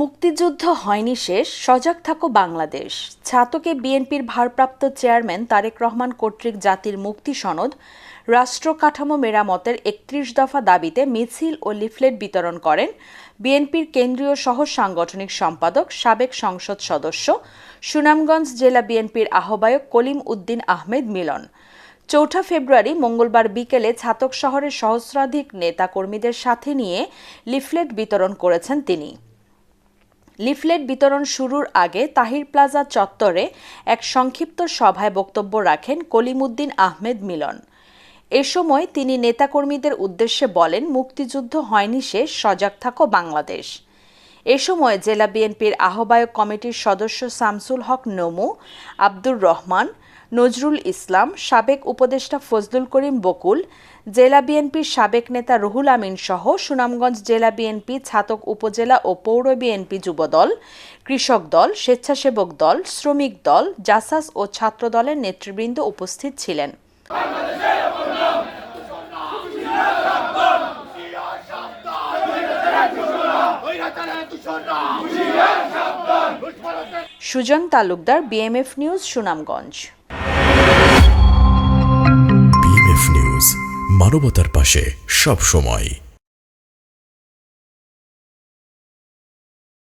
মুক্তিযুদ্ধ হয়নি শেষ, সজাগ থাকো বাংলাদেশ। ছাতকে বিএনপির ভারপ্রাপ্ত চেয়ারম্যান তারেক রহমান কর্তৃক জাতির মুক্তি সনদ, রাষ্ট্র কাঠামো মেরামতের একত্রিশ দফা দাবিতে মিছিল ও লিফলেট বিতরণ করেন বিএনপির কেন্দ্রীয় সহ সাংগঠনিক সম্পাদক, সাবেক সংসদ সদস্য, সুনামগঞ্জ জেলা বিএনপির আহ্বায়ক কলিম উদ্দিন আহমেদ মিলন। চৌঠা ফেব্রুয়ারি মঙ্গলবার বিকেলে ছাতক শহরের সহস্রাধিক নেতাকর্মীদের সাথে নিয়ে লিফলেট বিতরণ করেছেন তিনি। লিফলেট বিতরণ শুরুর আগে তাহির প্লাজা চত্বরে এক সংক্ষিপ্ত সভায় বক্তব্য রাখেন কলিমুদ্দিন আহমেদ মিলন। এ সময় তিনি নেতাকর্মীদের উদ্দেশ্যে বলেন, মুক্তিযুদ্ধ হয়নি শেষ, সজাগ থাকো বাংলাদেশ। এ সময় জেলা বিএনপির আহ্বায়ক কমিটির সদস্য শামসুল হক নমু, আব্দুর রহমান, নজরুল ইসলাম, সাবেক উপদেষ্টা ফজলুল করিম বকুল, জেলা বিএনপির সাবেক নেতা রুহুল আমিন সহ সুনামগঞ্জ জেলা বিএনপি, ছাতক উপজেলা ও পৌর বিএনপি যুবদল, কৃষক দল, স্বেচ্ছাসেবক দল, শ্রমিক দল, জাসাস ও ছাত্র দলের নেতৃবৃন্দ উপস্থিত ছিলেন। Sujan Talukdar BMF news Sunamganj. BMF news মানবতার পাশে সব সময়